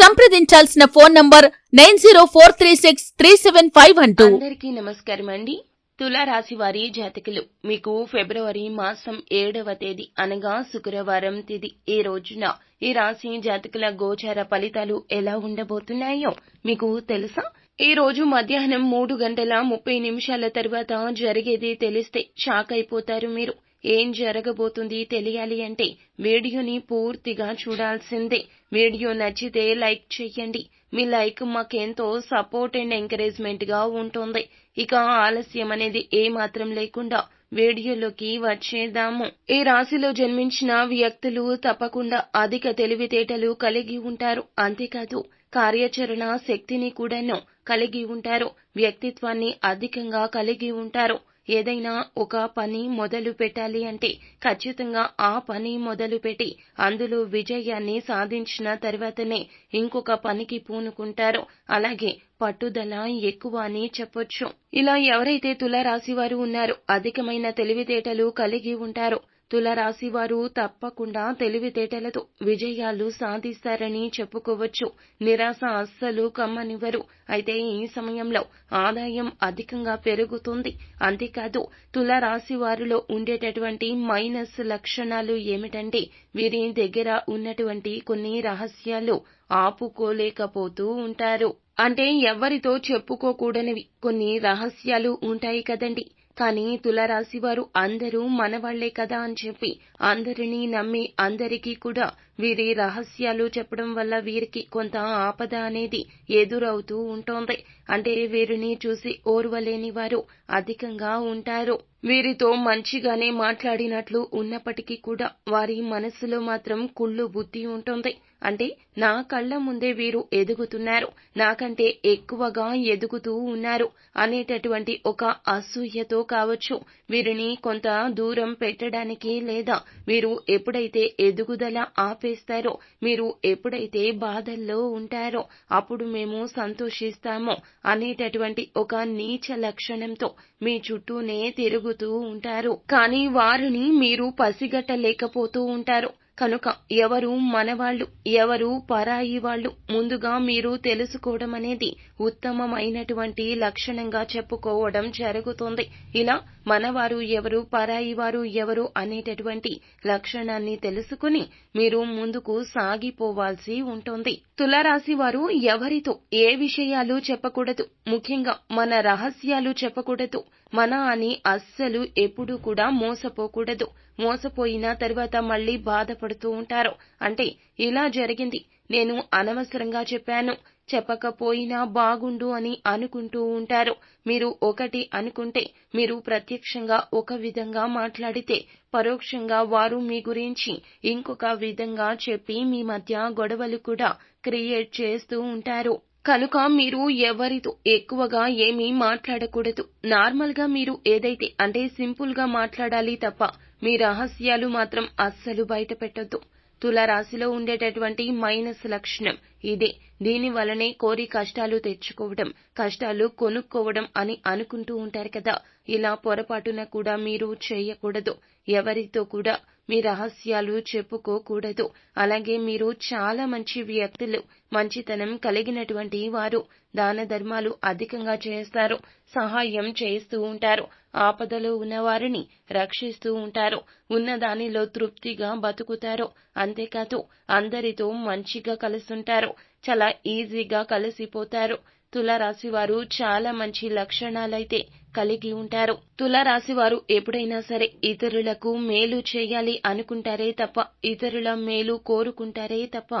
సంప్రదించాల్సిన phone number nine zero four three six three seven five one two. అందరికీ నమస్కారం అండి. తులారాశి వారి జాతకులు మీకు ఫిబ్రవరి మాసం ఏడవ తేదీ అనగా శుక్రవారం తేదీ ఈ రోజున ఈ రాశి జాతకుల గోచార ఫలితాలు ఎలా ఉండబోతున్నాయో మీకు తెలుసా? ఈ రోజు మధ్యాహ్నం మూడు గంటల ముప్పై నిమిషాల తర్వాత జరిగేది తెలిస్తే షాక్ అయిపోతారు మీరు. ఏం జరగబోతుంది తెలియాలి అంటే వీడియోని పూర్తిగా చూడాల్సిందే. వీడియో నచ్చితే లైక్ చేయండి. మీ లైక్ మాకెంతో సపోర్ట్ అండ్ ఎంకరేజ్మెంట్గా ఉంటుంది. ఇక ఆలస్యం అనేది ఏ మాత్రం లేకుండా వీడియోలోకి వచ్చేద్దాము. ఈ రాశిలో జన్మించిన వ్యక్తులు తప్పకుండా అధిక తెలివితేటలు కలిగి ఉంటారు. అంతేకాదు కార్యాచరణ శక్తిని కూడాను కలిగి ఉంటారు. వ్యక్తిత్వాన్ని అధికంగా కలిగి ఉంటారు. ఏదైనా ఒక పని మొదలు పెట్టాలి అంటే ఖచ్చితంగా ఆ పని మొదలు పెట్టి అందులో విజయాన్ని సాధించిన తర్వాతనే ఇంకొక పనికి పూనుకుంటారు. అలాగే పట్టుదల ఎక్కువ అని చెప్పొచ్చు. ఇలా ఎవరైతే తులారాశి వారు ఉన్నారో అధికమైన తెలివితేటలు కలిగి ఉంటారో. తులరాశి వారు తప్పకుండా తెలివితేటలతో విజయాలు సాధిస్తారని చెప్పుకోవచ్చు. నిరాశ అస్సలు కమ్మనివ్వరు. అయితే ఈ సమయంలో ఆదాయం అధికంగా పెరుగుతుంది. అంతేకాదు తులరాశి వారిలో ఉండేటటువంటి మైనస్ లక్షణాలు ఏమిటంటే వీరి దగ్గర ఉన్నటువంటి కొన్ని రహస్యాలు ఆపుకోలేకపోతూ ఉంటారు. అంటే ఎవరితో చెప్పుకోకూడనివి? కొన్ని రహస్యాలు ఉంటాయి కదండి. కానీ తులరాశి వారు అందరూ మనవాళ్ళే కదా అని చెప్పి అందరినీ నమ్మి అందరికీ కూడా వీరి రహస్యాలు చెప్పడం వల్ల వీరికి కొంత ఆపద అనేది ఎదురవుతూ ఉంటోంది. అంటే వీరిని చూసి ఓర్వలేని వారు అధికంగా ఉంటారు. వీరితో మంచిగానే మాట్లాడినట్లు ఉన్నప్పటికీ కూడా వారి మనస్సులో మాత్రం కుళ్ళు బుద్ధి ఉంటుంది. అంటే నా కళ్ళ ముందే వీరు ఎదుగుతున్నారు. నాకంటే ఎక్కువగా ఎదుగుతూ ఉన్నారు అనేటటువంటి ఒక అసూయతో కావచ్చు. వీరిని కొంత దూరం పెట్టడానికి లేదా వీరు ఎప్పుడైతే ఎదుగుదల ఆపేస్తారో మీరు ఎప్పుడైతే బాధల్లో ఉంటారో అప్పుడు మేము సంతోషిస్తామో అనేటటువంటి ఒక నీచ లక్షణంతో మీ చుట్టూనే తిరుగు తిరుగుతూ ఉంటారు. కానీ వారిని మీరు పసిగట్టలేకపోతూ ఉంటారు. కనుక ఎవరు మనవాళ్ళు ఎవరు పరాయి వాళ్ళు ముందుగా మీరు తెలుసుకోవడం అనేది ఉత్తమమైనటువంటి లక్షణంగా చెప్పుకోవడం జరుగుతుంది. ఇలా మనవారు ఎవరు పరాయి వారు ఎవరు అనేటటువంటి లక్షణాన్ని తెలుసుకుని మీరు ముందుకు సాగిపోవాల్సి ఉంటుంది. తులారాశి వారు ఎవరితో ఏ విషయాలు చెప్పకూడదు? ముఖ్యంగా మన రహస్యాలు చెప్పకూడదు. మన అని అస్సలు ఎప్పుడూ కూడా మోసపోకూడదు. మోసపోయిన తర్వాత మళ్ళీ బాధపడుతూ ఉంటారు. అంటే ఇలా జరిగింది. నేను అనవసరంగా చెప్పాను. చెప్పకపోయినా బాగుండు అని అనుకుంటూ ఉంటారు. మీరు ఒకటి అనుకుంటే మీరు ప్రత్యక్షంగా ఒక విధంగా మాట్లాడితే పరోక్షంగా వారు మీ గురించి ఇంకొక విధంగా చెప్పి మీ మధ్య గొడవలు కూడా క్రియేట్ చేస్తూ ఉంటారు. కనుక మీరు ఎవరితో ఎక్కువగా ఏమీ మాట్లాడకూడదు. నార్మల్గా మీరు ఏదైతే అంటే సింపుల్గా మాట్లాడాలి తప్ప మీ రహస్యాలు మాత్రం అస్సలు బయట పెట్టొద్దు తులారాశిలో ఉండేటటువంటి మైనస్ లక్షణం ఇదే. దీని వలనే కోరి కష్టాలు తెచ్చుకోవడం కష్టాలు కొనుక్కోవడం అని అనుకుంటూ ఉంటారు కదా. ఇలా పొరపాటున కూడా మీరు చేయకూడదు. ఎవరితో కూడా మీ రహస్యాలు చెప్పుకోకూడదు. అలాగే మీరు చాలా మంచి వ్యక్తులు మంచితనం కలిగినటువంటి వారు. దాన ధర్మాలు అధికంగా చేస్తారు సహాయం చేస్తూ ఉంటారు. ఆపదలో ఉన్నవారిని రక్షిస్తూ ఉంటారు. ఉన్న దానిలో తృప్తిగా బతుకుతారు. అంతేకాదు అందరితో మంచిగా కలుసుంటారు చాలా ఈజీగా కలిసిపోతారు. తులారాశి వారు చాలా మంచి లక్షణాలైతే కలిగి ఉంటారు. తులారాశి వారు ఎప్పుడైనా సరే ఇతరులకు మేలు చేయాలి అనుకుంటారే తప్ప ఇతరుల మేలు కోరుకుంటారే తప్ప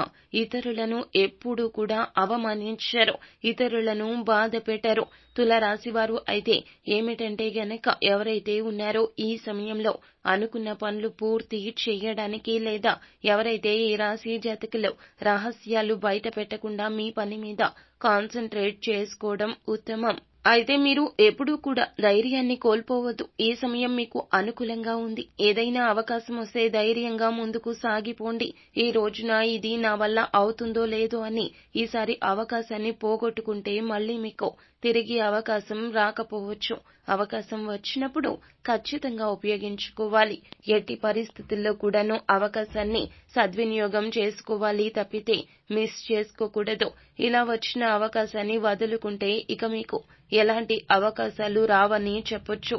ఇతరులను ఎప్పుడూ కూడా అవమానించరు ఇతరులను బాధ పెట్టరు. తులారాశి వారు అయితే ఏమిటంటే గనక ఎవరైతే ఉన్నారో ఈ సమయంలో అనుకున్న పనులు పూర్తి చేయడానికి లేదా ఎవరైతే ఈ రాశి జాతకులు రహస్యాలు బయట పెట్టకుండా మీ పని మీద కాన్సన్ట్రేట్ చేసుకోవడం ఉత్తమం. అయితే మీరు ఎప్పుడూ కూడా ధైర్యాన్ని కోల్పోవద్దు. ఈ సమయం మీకు అనుకూలంగా ఉంది. ఏదైనా అవకాశం వస్తే ధైర్యంగా ముందుకు సాగిపోండి. ఈ రోజున ఇది నా వల్ల అవుతుందో లేదో అని ఈసారి అవకాశాన్ని పోగొట్టుకుంటే మళ్ళీ మీకు తిరిగి అవకాశం రాకపోవచ్చు. అవకాశం వచ్చినప్పుడు ఖచ్చితంగా ఉపయోగించుకోవాలి. ఎట్టి పరిస్థితుల్లో కూడాను అవకాశాన్ని సద్వినియోగం చేసుకోవాలి తప్పితే మిస్ చేసుకోకూడదు. ఇలా వచ్చిన అవకాశాన్ని వదులుకుంటే ఇక మీకు ఎలాంటి అవకాశాలు రావని చెప్పొచ్చు.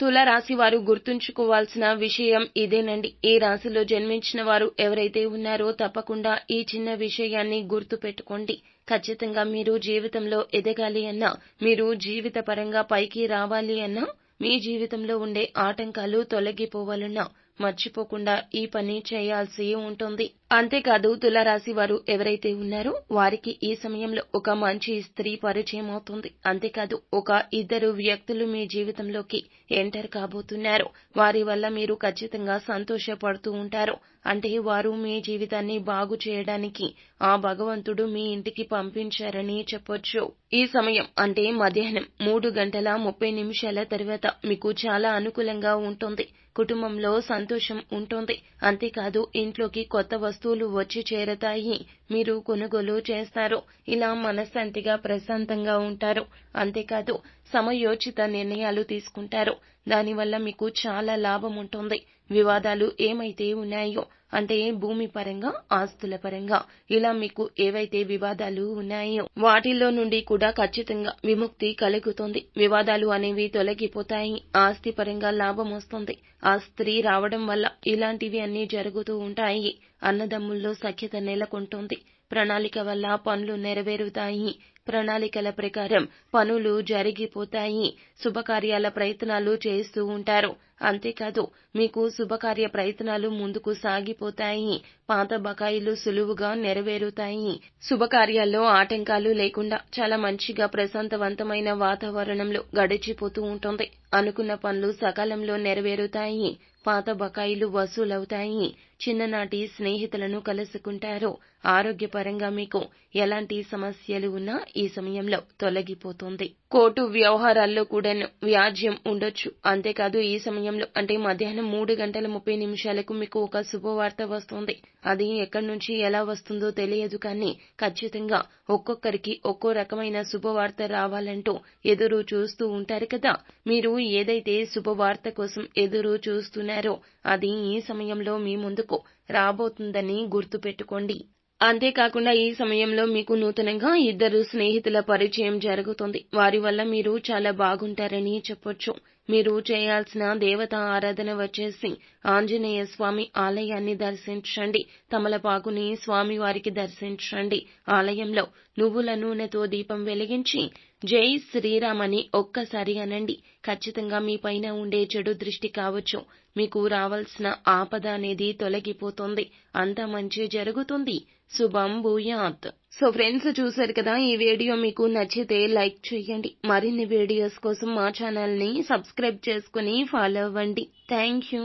తుల రాశి వారు గుర్తుంచుకోవాల్సిన విషయం ఇదేనండి. ఈ రాశిలో జన్మించిన వారు ఎవరైతే ఉన్నారో తప్పకుండా ఈ చిన్న విషయాన్ని గుర్తు పెట్టుకోండి ఖచ్చితంగా మీరు జీవితంలో ఎదగాలి అన్నా మీరు జీవిత పరంగా పైకి రావాలి అన్నా మీ జీవితంలో ఉండే ఆటంకాలు తొలగిపోవాలన్నా మర్చిపోకుండా ఈ పని చేయాల్సి ఉంటుంది. అంతేకాదు తులారాశి వారు ఎవరైతే ఉన్నారో వారికి ఈ సమయంలో ఒక మంచి స్త్రీ పరిచయం అవుతుంది. అంతేకాదు ఒక ఇద్దరు వ్యక్తులు మీ జీవితంలోకి ఎంటర్ కాబోతున్నారు. వారి వల్ల మీరు ఖచ్చితంగా సంతోషపడుతూ ఉంటారు. అంటే వారు మీ జీవితాన్ని బాగు చేయడానికి ఆ భగవంతుడు మీ ఇంటికి పంపించారని చెప్పొచ్చు. ఈ సమయం అంటే మధ్యాహ్నం మూడు గంటల ముప్పై నిమిషాల తర్వాత మీకు చాలా అనుకూలంగా ఉంటుంది. కుటుంబంలో సంతోషం ఉంటుంది. అంతేకాదు ఇంట్లోకి కొత్త వస్తువులు వచ్చి చేరతాయి. మీరు కొనుగోలు చేస్తారు. ఇలా మనశ్శాంతిగా ప్రశాంతంగా ఉంటారు. అంతేకాదు సమయోచిత నిర్ణయాలు తీసుకుంటారు. దానివల్ల మీకు చాలా లాభం ఉంటుంది. వివాదాలు ఏమైతే ఉన్నాయో అంటే భూమి పరంగా ఆస్తుల పరంగా ఇలా మీకు ఏవైతే వివాదాలు ఉన్నాయో వాటిల్లో నుండి కూడా ఖచ్చితంగా విముక్తి కలుగుతుంది. వివాదాలు అనేవి తొలగిపోతాయి. ఆస్తి పరంగా లాభం వస్తుంది. ఆ స్త్రీ రావడం వల్ల ఇలాంటివి అన్ని జరుగుతూ ఉంటాయి. అన్నదమ్ముల్లో సఖ్యత నెలకొంటుంది. ప్రణాళిక వల్ల పనులు నెరవేరుతాయి. ప్రణాళికల ప్రకారం పనులు జరిగిపోతాయి. శుభకార్యాల ప్రయత్నాలు చేస్తూ ఉంటారు. అంతేకాదు మీకు శుభకార్య ప్రయత్నాలు ముందుకు సాగిపోతాయి. పాత బకాయిలు సులువుగా నెరవేరుతాయి. శుభకార్యాల్లో ఆటంకాలు లేకుండా చాలా మంచిగా ప్రశాంతవంతమైన వాతావరణంలో గడిచిపోతూ ఉంటుంది. అనుకున్న పనులు సకాలంలో నెరవేరుతాయి. పాత బకాయిలు వసూలవుతాయి. చిన్ననాటి స్నేహితులను కలుసుకుంటారు. ఆరోగ్యపరంగా మీకు ఎలాంటి సమస్యలు ఉన్నా ఈ సమయంలో తొలగిపోతుంది. కోర్టు వ్యవహారాల్లో కూడా వ్యాజ్యం ఉండొచ్చు. అంతేకాదు ఈ సమయంలో అంటే మధ్యాహ్నం మూడు గంటల ముప్పై నిమిషాలకు మీకు ఒక శుభవార్త వస్తుంది. అది ఎక్కడి నుంచి ఎలా వస్తుందో తెలియదు కానీ ఖచ్చితంగా ఒక్కొక్కరికి ఒక్కో రకమైన శుభవార్త రావాలంటూ ఎదురు చూస్తూ ఉంటారు కదా. మీరు ఏదైతే శుభవార్త కోసం ఎదురు చూస్తున్నారో అది ఈ సమయంలో మీ ముందుకు రాబోతుందని గుర్తుపెట్టుకోండి. అంతేకాకుండా ఈ సమయంలో మీకు నూతనంగా ఇద్దరు స్నేహితుల పరిచయం జరుగుతుంది. వారి వల్ల మీరు చాలా బాగుంటారని చెప్పొచ్చు. మీరు చేయాల్సిన దేవత ఆరాధన వచ్చేసి ఆంజనేయ స్వామి ఆలయాన్ని దర్శించండి. తమలపాకుని స్వామి వారికి దర్శించండి. ఆలయంలో నువ్వుల నూనెతో దీపం వెలిగించి జై శ్రీరామని ఒక్కసారి అనండి. ఖచ్చితంగా మీ పైన ఉండే చెడు దృష్టి కావచ్చు. మీకు రావాల్సిన ఆపద అనేది తొలగిపోతుంది. అంత మంచి జరుగుతుంది. శుభం భూయాత్. సో ఫ్రెండ్స్ చూసారు కదా ఈ వీడియో మీకు నచ్చితే లైక్ చేయండి. మరిన్ని వీడియోస్ కోసం మా ఛానల్ని సబ్స్క్రైబ్ చేసుకుని ఫాలో అవ్వండి. Thank you.